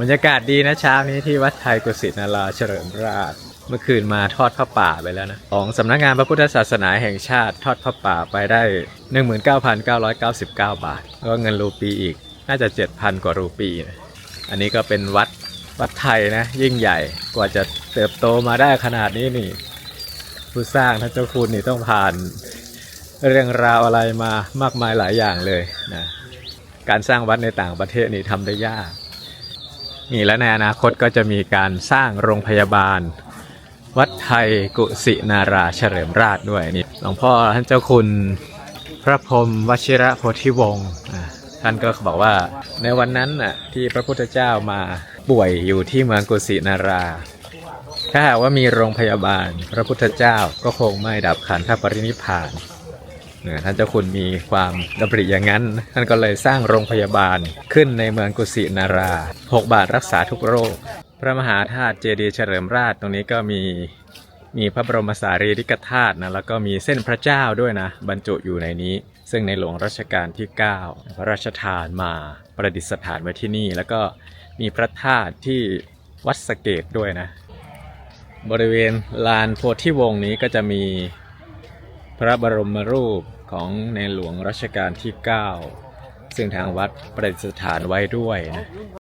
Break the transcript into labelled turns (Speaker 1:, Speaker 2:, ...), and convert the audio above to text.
Speaker 1: บรรยากาศดีนะเช้านี้ที่วัดไทยกุศินาราเฉลิมราช เมื่อคืนมาทอดผ้าป่าไปแล้วนะของสำนักงานพระพุทธศาสนาแห่งชาติทอดผ้าป่าไปได้ 19,999 บาท ก็เงินรูปีอีกน่าจะ 7,000 กว่ารูปีนะอันนี้ก็เป็นวัดวัดไทยนะ ยิ่งใหญ่กว่าจะเติบโตมาได้ขนาดนี้นี่ ผู้สร้างท่านเจ้าคุณนี่ต้องผ่านเรื่องราวอะไรมามากมายหลายอย่างเลยนะการสร้างวัดในต่างประเทศนี่ทำได้ยาก นี่และในอนาคตก็จะมีการสร้างโรงพยาบาล วัดไทยกุสินาราเฉลิมราชด้วยนี่หลวงพ่อท่านเจ้าคุณพระพรมวชิระโพธิวงศ์ท่านก็บอกว่าในวันนั้นน่ะที่พระพุทธเจ้ามาป่วยอยู่ที่เมืองกุสินารา ถ้าหากว่ามีโรงพยาบาล พระพุทธเจ้าก็คงไม่ดับขันธปรินิพาน ท่านเจ้าคุณมีความดำริอย่างนั้น ท่านก็เลยสร้างโรงพยาบาลขึ้นในเมืองกุสินารา 6 บาทรักษาทุกโรค พระมหาธาตุเจดีย์เฉลิมราชตรงนี้ก็มีมีพระบรมสารีริกธาตุนะแล้วก็มีเส้นพระเจ้าด้วยนะ บรรจุอยู่ในนี้ ซึ่งในหลวงรัชกาลที่ 9 พระราชทานมาประดิษฐานไว้ที่นี่ แล้วก็มีพระธาตุที่วัดสเกตด้วยนะ บริเวณลานโพธิวงศ์นี้ก็จะมี พระบรมรูปของในหลวงรัชกาลที่ 9 ซึ่งทางวัดประดิษฐานไว้ด้วยนะ